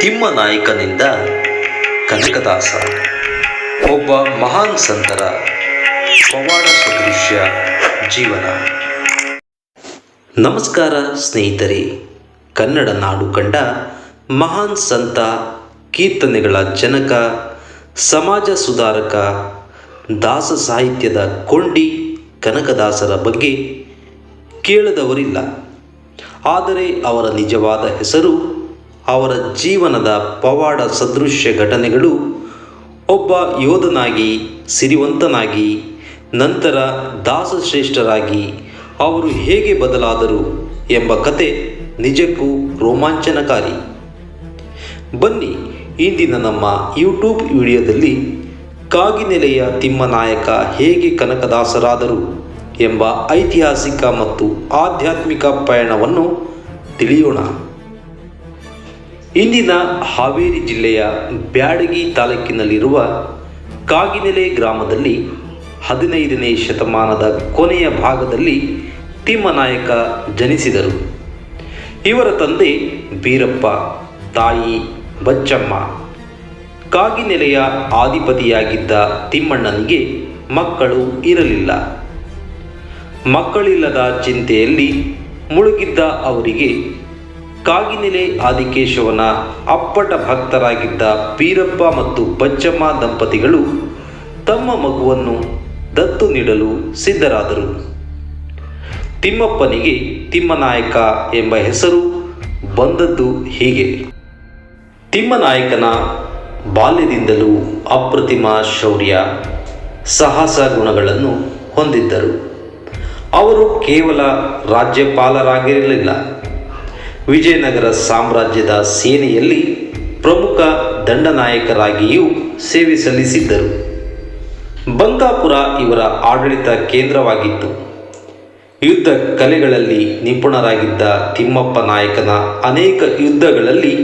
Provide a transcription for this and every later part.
ತಿಮ್ಮನಾಯಕನಿಂದ ಕನಕದಾಸ, ಒಬ್ಬ ಮಹಾನ್ ಸಂತರ, ಪವಾಡ ಸದೃಶ್ಯ ಜೀವನ. ನಮಸ್ಕಾರ ಸ್ನೇಹಿತರೆ, ಕನ್ನಡ ನಾಡು ಕಂಡ ಮಹಾನ್ ಸಂತ, ಕೀರ್ತನೆಗಳ ಜನಕ, ಸಮಾಜ ಸುಧಾರಕ, ದಾಸ ಸಾಹಿತ್ಯದ ಕೊಂಡಿ ಕನಕದಾಸರ ಬಗ್ಗೆ ಕೇಳದವರಿಲ್ಲ. ಆದರೆ ಅವರ ನಿಜವಾದ ಹೆಸರು ಅವರ ಜೀವನದ ಪವಾಡ ಸದೃಶ್ಯ ಘಟನೆಗಳು ಒಬ್ಬ ಯೋಧನಾಗಿ, ಸಿರಿವಂತನಾಗಿ, ನಂತರ ದಾಸಶ್ರೇಷ್ಠರಾಗಿ ಅವರು ಹೇಗೆ ಬದಲಾದರು ಎಂಬ ಕತೆ ನಿಜಕ್ಕೂ ರೋಮಾಂಚನಕಾರಿ. ಬನ್ನಿ ಇಂದಿನ ನಮ್ಮ ಯೂಟ್ಯೂಬ್ ವಿಡಿಯೋದಲ್ಲಿ ಕಾಗಿನೆಲೆಯ ತಿಮ್ಮನಾಯಕ ಹೇಗೆ ಕನಕದಾಸರಾದರು ಎಂಬ ಐತಿಹಾಸಿಕ ಮತ್ತು ಆಧ್ಯಾತ್ಮಿಕ ಪಯಣವನ್ನು ತಿಳಿಯೋಣ. ಇಂದಿನ ಹಾವೇರಿ ಜಿಲ್ಲೆಯ ಬ್ಯಾಡಗಿ ತಾಲೂಕಿನಲ್ಲಿರುವ ಕಾಗಿನೆಲೆ ಗ್ರಾಮದಲ್ಲಿ ಹದಿನೈದನೇ ಶತಮಾನದ ಕೊನೆಯ ಭಾಗದಲ್ಲಿ ತಿಮ್ಮನಾಯಕ ಜನಿಸಿದರು. ಇವರ ತಂದೆ ಬೀರಪ್ಪ, ತಾಯಿ ಬಚ್ಚಮ್ಮ. ಕಾಗಿನೆಲೆಯ ಆಧಿಪತಿಯಾಗಿದ್ದ ತಿಮ್ಮಣ್ಣನಿಗೆ ಮಕ್ಕಳು ಇರಲಿಲ್ಲ. ಮಕ್ಕಳಿಲ್ಲದ ಚಿಂತೆಯಲ್ಲಿ ಮುಳುಗಿದ್ದ ಅವರಿಗೆ ಕಾಗಿನೆಲೆ ಆದಿಕೇಶವನ ಅಪ್ಪಟ ಭಕ್ತರಾಗಿದ್ದ ಬೀರಪ್ಪ ಮತ್ತು ಬಚ್ಚಮ್ಮ ದಂಪತಿಗಳು ತಮ್ಮ ಮಗುವನ್ನು ದತ್ತು ನೀಡಲು ಸಿದ್ಧರಾದರು. ತಿಮ್ಮಪ್ಪನಿಗೆ ತಿಮ್ಮನಾಯಕ ಎಂಬ ಹೆಸರು ಬಂದದ್ದು ಹೀಗೆ. ತಿಮ್ಮನಾಯಕನ ಬಾಲ್ಯದಿಂದಲೂ ಅಪ್ರತಿಮ ಶೌರ್ಯ, ಸಾಹಸ ಗುಣಗಳನ್ನು ಹೊಂದಿದ್ದರು. ಅವರು ಕೇವಲ ರಾಜ್ಯಪಾಲರಾಗಿರಲಿಲ್ಲ. ವಿಜಯನಗರ ಸಾಮ್ರಾಜ್ಯದ ಸೇನೆಯಲ್ಲಿ ಪ್ರಮುಖ ದಂಡನಾಯಕರಾಗಿಯೂ ಸೇವೆ ಸಲ್ಲಿಸಿದ್ದರು. ಬಂಕಾಪುರ ಇವರ ಆಡಳಿತ ಕೇಂದ್ರವಾಗಿತ್ತು. ಯುದ್ಧ ಕಲೆಗಳಲ್ಲಿ ನಿಪುಣರಾಗಿದ್ದ ತಿಮ್ಮಪ್ಪ ನಾಯಕನ ಅನೇಕ ಯುದ್ಧಗಳಲ್ಲಿ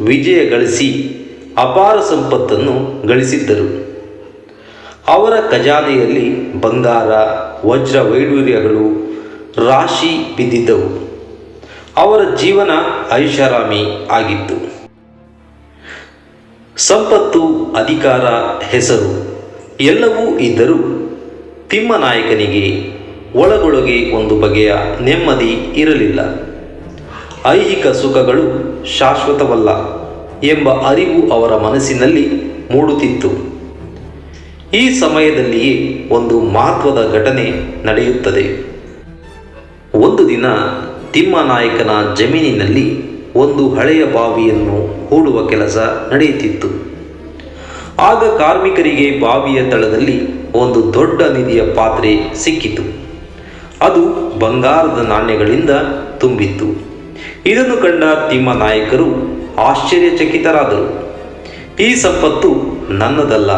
ವಿಜಯ ಗಳಿಸಿ ಅಪಾರ ಸಂಪತ್ತನ್ನು ಗಳಿಸಿದ್ದರು. ಅವರ ಖಜಾನೆಯಲ್ಲಿ ಬಂಗಾರ, ವಜ್ರ, ವೈಡೂರ್ಯಗಳು, ರಾಶಿ ಬಿದ್ದಿದ್ದವು. ಅವರ ಜೀವನ ಐಷಾರಾಮಿ ಆಗಿತ್ತು. ಸಂಪತ್ತು, ಅಧಿಕಾರ, ಹೆಸರು ಎಲ್ಲವೂ ಇದ್ದರೂ ತಿಮ್ಮನಾಯಕನಿಗೆ ಒಳಗೊಳಗೆ ಒಂದು ಬಗೆಯ ನೆಮ್ಮದಿ ಇರಲಿಲ್ಲ. ಐಹಿಕ ಸುಖಗಳು ಶಾಶ್ವತವಲ್ಲ ಎಂಬ ಅರಿವು ಅವರ ಮನಸ್ಸಿನಲ್ಲಿ ಮೂಡುತ್ತಿತ್ತು. ಈ ಸಮಯದಲ್ಲಿಯೇ ಒಂದು ಮಹತ್ವದ ಘಟನೆ ನಡೆಯುತ್ತದೆ. ಒಂದು ದಿನ ತಿಮ್ಮನಾಯಕನ ಜಮೀನಿನಲ್ಲಿ ಒಂದು ಹಳೆಯ ಬಾವಿಯನ್ನು ಹೂಡುವ ಕೆಲಸ ನಡೆಯುತ್ತಿತ್ತು. ಆಗ ಕಾರ್ಮಿಕರಿಗೆ ಬಾವಿಯ ತಳದಲ್ಲಿ ಒಂದು ದೊಡ್ಡ ನಿಧಿಯ ಪಾತ್ರೆ ಸಿಕ್ಕಿತು. ಅದು ಬಂಗಾರದ ನಾಣ್ಯಗಳಿಂದ ತುಂಬಿತ್ತು. ಇದನ್ನು ಕಂಡ ತಿಮ್ಮನಾಯಕರು ಆಶ್ಚರ್ಯಚಕಿತರಾದರು. ಈ ಸಂಪತ್ತು ನನ್ನದಲ್ಲ,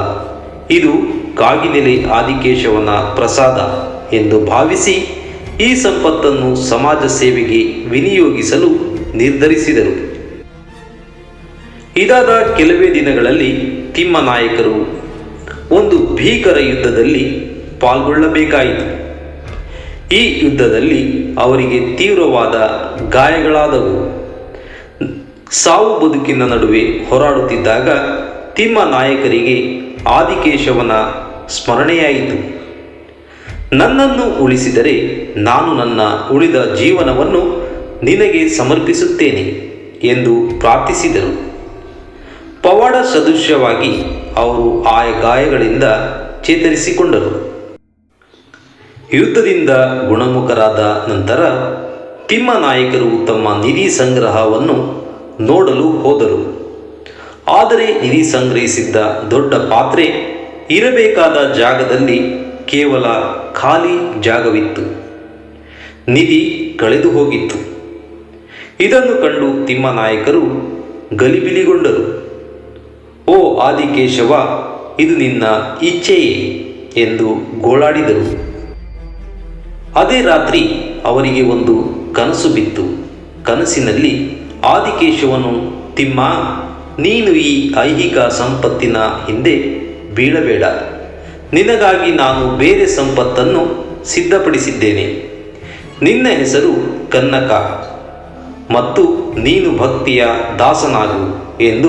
ಇದು ಕಾಗಿನೆಲೆ ಆದಿಕೇಶವನ ಪ್ರಸಾದ ಎಂದು ಭಾವಿಸಿ ಈ ಸಂಪತ್ತನ್ನು ಸಮಾಜ ಸೇವೆಗೆ ವಿನಿಯೋಗಿಸಲು ನಿರ್ಧರಿಸಿದರು. ಇದಾದ ಕೆಲವೇ ದಿನಗಳಲ್ಲಿ ತಿಮ್ಮನಾಯಕರು ಒಂದು ಭೀಕರ ಯುದ್ಧದಲ್ಲಿ ಪಾಲ್ಗೊಳ್ಳಬೇಕಾಯಿತು. ಈ ಯುದ್ಧದಲ್ಲಿ ಅವರಿಗೆ ತೀವ್ರವಾದ ಗಾಯಗಳಾದವು. ಸಾವು ಬದುಕಿನ ನಡುವೆ ಹೋರಾಡುತ್ತಿದ್ದಾಗ ತಿಮ್ಮ ನಾಯಕರಿಗೆ ಆದಿಕೇಶವನ ಸ್ಮರಣೆಯಾಯಿತು. ನನ್ನನ್ನು ಉಳಿಸಿದರೆ ನಾನು ನನ್ನ ಉಳಿದ ಜೀವನವನ್ನು ನಿನಗೆ ಸಮರ್ಪಿಸುತ್ತೇನೆ ಎಂದು ಪ್ರಾರ್ಥಿಸಿದರು. ಪವಾಡ ಸದೃಶ್ಯವಾಗಿ ಅವರು ಆಯ ಗಾಯಗಳಿಂದ ಚೇತರಿಸಿಕೊಂಡರು. ಯುದ್ಧದಿಂದ ಗುಣಮುಖರಾದ ನಂತರ ತಿಮ್ಮನಾಯಕರು ತಮ್ಮ ನಿಧಿ ಸಂಗ್ರಹವನ್ನು ನೋಡಲು ಹೋದರು. ಆದರೆ ನಿಧಿ ಸಂಗ್ರಹಿಸಿದ್ದ ದೊಡ್ಡ ಪಾತ್ರೆ ಇರಬೇಕಾದ ಜಾಗದಲ್ಲಿ ಕೇವಲ ಖಾಲಿ ಜಾಗವಿತ್ತು. ನಿಧಿ ಕಳೆದು ಹೋಗಿತ್ತು. ಇದನ್ನು ಕಂಡು ತಿಮ್ಮನಾಯಕರು ಗಲಿಬಿಲಿಗೊಂಡರು. ಓ ಆದಿಕೇಶವ, ಇದು ನಿನ್ನ ಇಚ್ಛೆಯೇ? ಎಂದು ಗೋಳಾಡಿದರು. ಅದೇ ರಾತ್ರಿ ಅವರಿಗೆ ಒಂದು ಕನಸು ಬಿತ್ತು. ಕನಸಿನಲ್ಲಿ ಆದಿಕೇಶವನು, ತಿಮ್ಮ, ನೀನು ಈ ಐಹಿಕ ಸಂಪತ್ತಿನ ಹಿಂದೆ ಬೀಳಬೇಡ. ನಿನಗಾಗಿ ನಾನು ಬೇರೆ ಸಂಪತ್ತನ್ನು ಸಿದ್ಧಪಡಿಸಿದ್ದೇನೆ. ನಿನ್ನ ಹೆಸರು ಕನ್ನಕ ಮತ್ತು ನೀನು ಭಕ್ತಿಯ ದಾಸನಾಗು ಎಂದು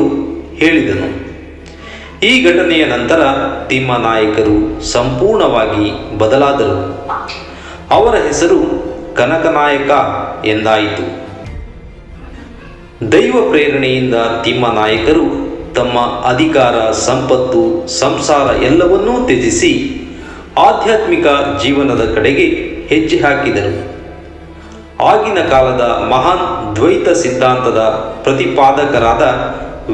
ಹೇಳಿದನು. ಈ ಘಟನೆಯ ನಂತರ ತಿಮ್ಮನಾಯಕರು ಸಂಪೂರ್ಣವಾಗಿ ಬದಲಾದರು. ಅವರ ಹೆಸರು ಕನಕನಾಯಕ ಎಂದಾಯಿತು. ದೈವ ಪ್ರೇರಣೆಯಿಂದ ತಿಮ್ಮನಾಯಕರು ತಮ್ಮ ಅಧಿಕಾರ, ಸಂಪತ್ತು, ಸಂಸಾರ ಎಲ್ಲವನ್ನೂ ತ್ಯಜಿಸಿ ಆಧ್ಯಾತ್ಮಿಕ ಜೀವನದ ಕಡೆಗೆ ಹೆಜ್ಜೆ ಹಾಕಿದರು. ಆಗಿನ ಕಾಲದ ಮಹಾನ್ ದ್ವೈತ ಸಿದ್ಧಾಂತದ ಪ್ರತಿಪಾದಕರಾದ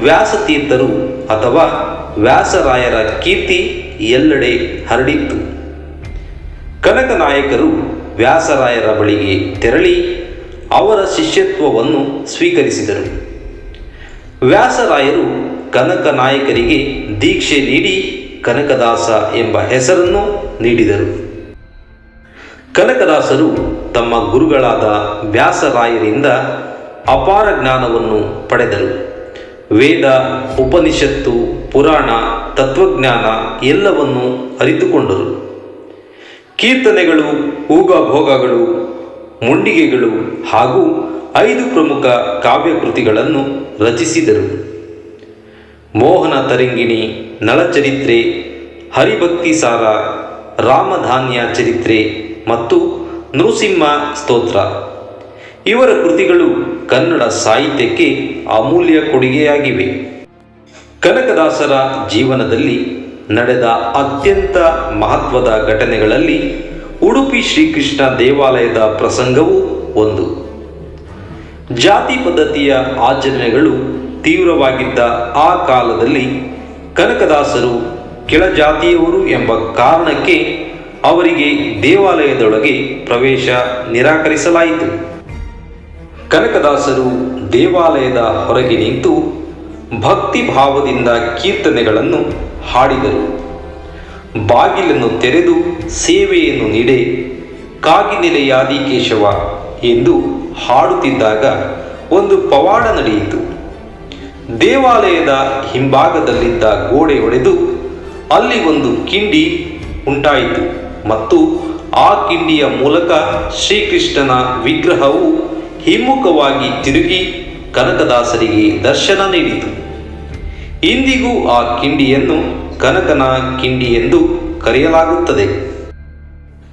ವ್ಯಾಸತೀರ್ಥರು ಅಥವಾ ವ್ಯಾಸರಾಯರ ಕೀರ್ತಿ ಎಲ್ಲೆಡೆ ಹರಡಿತ್ತು. ಕನಕನಾಯಕರು ವ್ಯಾಸರಾಯರ ಬಳಿಗೆ ತೆರಳಿ ಅವರ ಶಿಷ್ಯತ್ವವನ್ನು ಸ್ವೀಕರಿಸಿದರು. ವ್ಯಾಸರಾಯರು ಕನಕನಾಯಕರಿಗೆ ದೀಕ್ಷೆ ನೀಡಿ ಕನಕದಾಸ ಎಂಬ ಹೆಸರನ್ನು ನೀಡಿದರು. ಕನಕದಾಸರು ತಮ್ಮ ಗುರುಗಳಾದ ವ್ಯಾಸರಾಯರಿಂದ ಅಪಾರ ಜ್ಞಾನವನ್ನು ಪಡೆದರು. ವೇದ, ಉಪನಿಷತ್ತು, ಪುರಾಣ, ತತ್ವಜ್ಞಾನ ಎಲ್ಲವನ್ನು ಅರಿತುಕೊಂಡರು. ಕೀರ್ತನೆಗಳು, ಊಗಭೋಗಗಳು, ಮುಂಡಿಗೆಗಳು ಹಾಗೂ ಐದು ಪ್ರಮುಖ ಕಾವ್ಯಕೃತಿಗಳನ್ನು ರಚಿಸಿದರು. ಮೋಹನ ತರಂಗಿಣಿ ನಳಚರಿತ್ರೆ ಹರಿಭಕ್ತಿ ಸಾರ, ರಾಮಧಾನ್ಯ ಚರಿತ್ರೆ ಮತ್ತು ನೃಸಿಂಹ ಸ್ತೋತ್ರ. ಇವರ ಕೃತಿಗಳು ಕನ್ನಡ ಸಾಹಿತ್ಯಕ್ಕೆ ಅಮೂಲ್ಯ ಕೊಡುಗೆಯಾಗಿವೆ. ಕನಕದಾಸರ ಜೀವನದಲ್ಲಿ ನಡೆದ ಅತ್ಯಂತ ಮಹತ್ವದ ಘಟನೆಗಳಲ್ಲಿ ಉಡುಪಿ ಶ್ರೀಕೃಷ್ಣ ದೇವಾಲಯದ ಪ್ರಸಂಗವೂ ಒಂದು. ಜಾತಿ ಪದ್ಧತಿಯ ಆಚರಣೆಗಳು ತೀವ್ರವಾಗಿದ್ದ ಆ ಕಾಲದಲ್ಲಿ ಕನಕದಾಸರು ಕೆಳಜಾತಿಯವರು ಎಂಬ ಕಾರಣಕ್ಕೆ ಅವರಿಗೆ ದೇವಾಲಯದೊಳಗೆ ಪ್ರವೇಶ ನಿರಾಕರಿಸಲಾಯಿತು. ಕನಕದಾಸರು ದೇವಾಲಯದ ಹೊರಗೆ ನಿಂತು ಭಕ್ತಿ ಭಾವದಿಂದ ಕೀರ್ತನೆಗಳನ್ನು ಹಾಡಿದರು. ಬಾಗಿಲನ್ನು ತೆರೆದು ಸೇವೆಯನ್ನು ನೀಡೆ ಕಾಗಿನೆಲೆಯಾದಿ ಕೇಶವ ಎಂದು ಹಾಡುತ್ತಿದ್ದಾಗ ಒಂದು ಪವಾಡ ನಡೆಯಿತು. ದೇವಾಲಯದ ಹಿಂಭಾಗದಲ್ಲಿದ್ದ ಗೋಡೆ ಒಡೆದು ಅಲ್ಲಿ ಒಂದು ಕಿಂಡಿ ಉಂಟಾಯಿತು ಮತ್ತು ಆ ಕಿಂಡಿಯ ಮೂಲಕ ಶ್ರೀಕೃಷ್ಣನ ವಿಗ್ರಹವು ಹಿಮ್ಮುಖವಾಗಿ ತಿರುಗಿ ಕನಕದಾಸರಿಗೆ ದರ್ಶನ ನೀಡಿತು. ಇಂದಿಗೂ ಆ ಕಿಂಡಿಯನ್ನು ಕನಕನ ಕಿಂಡಿ ಎಂದು ಕರೆಯಲಾಗುತ್ತದೆ.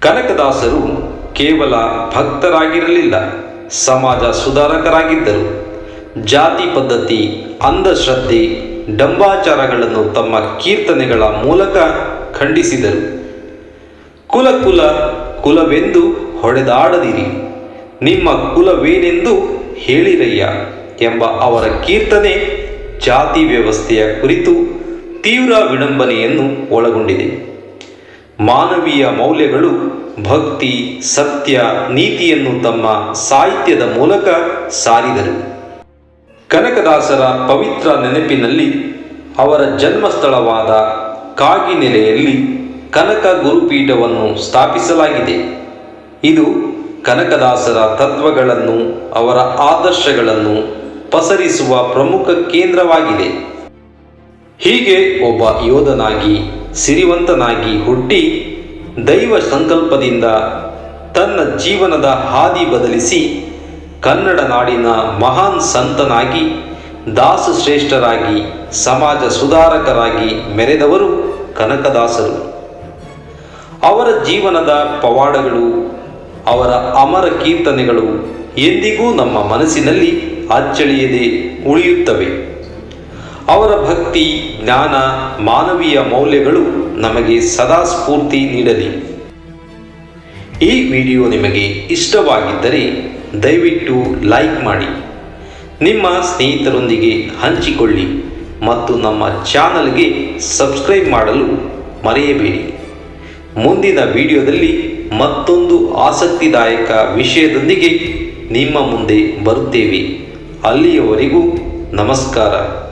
ಕನಕದಾಸರು ಕೇವಲ ಭಕ್ತರಾಗಿರಲಿಲ್ಲ, ಸಮಾಜ ಸುಧಾರಕರಾಗಿದ್ದರು. ಜಾತಿ ಪದ್ಧತಿ ಅಂಧಶ್ರದ್ಧೆ ಡಂಬಾಚಾರಗಳನ್ನು ತಮ್ಮ ಕೀರ್ತನೆಗಳ ಮೂಲಕ ಖಂಡಿಸಿದರು. ಕುಲ ಕುಲ ಕುಲವೆಂದು ಹೊಡೆದಾಡದಿರಿ. ನಿಮ್ಮ ಕುಲವೇನೆಂದು ಹೇಳಿರಯ್ಯ ಎಂಬ ಅವರ ಕೀರ್ತನೆ ಜಾತಿ ವ್ಯವಸ್ಥೆಯ ಕುರಿತು ತೀವ್ರ ವಿಡಂಬನೆಯನ್ನು ಒಳಗೊಂಡಿದೆ. ಮಾನವೀಯ ಮೌಲ್ಯಗಳು, ಭಕ್ತಿ, ಸತ್ಯ, ನೀತಿಯನ್ನು ತಮ್ಮ ಸಾಹಿತ್ಯದ ಮೂಲಕ ಸಾರಿದರು. ಕನಕದಾಸರ ಪವಿತ್ರ ನೆನಪಿನಲ್ಲಿ ಅವರ ಜನ್ಮಸ್ಥಳವಾದ ಕಾಗಿನೆಲೆಯಲ್ಲಿ ಕನಕ ಗುರುಪೀಠವನ್ನು ಸ್ಥಾಪಿಸಲಾಗಿದೆ. ಇದು ಕನಕದಾಸರ ತತ್ವಗಳನ್ನು, ಅವರ ಆದರ್ಶಗಳನ್ನು ಪಸರಿಸುವ ಪ್ರಮುಖ ಕೇಂದ್ರವಾಗಿದೆ. ಹೀಗೆ ಒಬ್ಬ ಯೋಧನಾಗಿ, ಸಿರಿವಂತನಾಗಿ ಹುಟ್ಟಿ ದೈವ ಸಂಕಲ್ಪದಿಂದ ತನ್ನ ಜೀವನದ ಹಾದಿ ಬದಲಿಸಿ ಕನ್ನಡ ನಾಡಿನ ಮಹಾನ್ ಸಂತನಾಗಿ, ದಾಸ ಶ್ರೇಷ್ಠರಾಗಿ, ಸಮಾಜ ಸುಧಾರಕರಾಗಿ ಮೆರೆದವರು ಕನಕದಾಸರು. ಅವರ ಜೀವನದ ಪವಾಡಗಳು, ಅವರ ಅಮರ ಕೀರ್ತನೆಗಳು ಎಂದಿಗೂ ನಮ್ಮ ಮನಸ್ಸಿನಲ್ಲಿ ಅಚ್ಚಳಿಯದೆ ಉಳಿಯುತ್ತವೆ. ಅವರ ಭಕ್ತಿ, ಜ್ಞಾನ, ಮಾನವೀಯ ಮೌಲ್ಯಗಳು ನಮಗೆ ಸದಾ ಸ್ಫೂರ್ತಿ ನೀಡಲಿ. ಈ ವಿಡಿಯೋ ನಿಮಗೆ ಇಷ್ಟವಾಗಿದ್ದರೆ ದಯವಿಟ್ಟು ಲೈಕ್ ಮಾಡಿ. ನಿಮ್ಮ ಸ್ನೇಹಿತರೊಂದಿಗೆ ಹಂಚಿಕೊಳ್ಳಿ ಮತ್ತು ನಮ್ಮ ಚಾನಲ್ಗೆ ಸಬ್ಸ್ಕ್ರೈಬ್ ಮಾಡಲು ಮರೆಯಬೇಡಿ. ಮುಂದಿನ ವಿಡಿಯೋದಲ್ಲಿ ಮತ್ತೊಂದು ಆಸಕ್ತಿದಾಯಕ ವಿಷಯದೊಂದಿಗೆ ನಿಮ್ಮ ಮುಂದೆ ಬರುತ್ತೇವೆ. ಅಲ್ಲಿಯವರೆಗೂ ನಮಸ್ಕಾರ.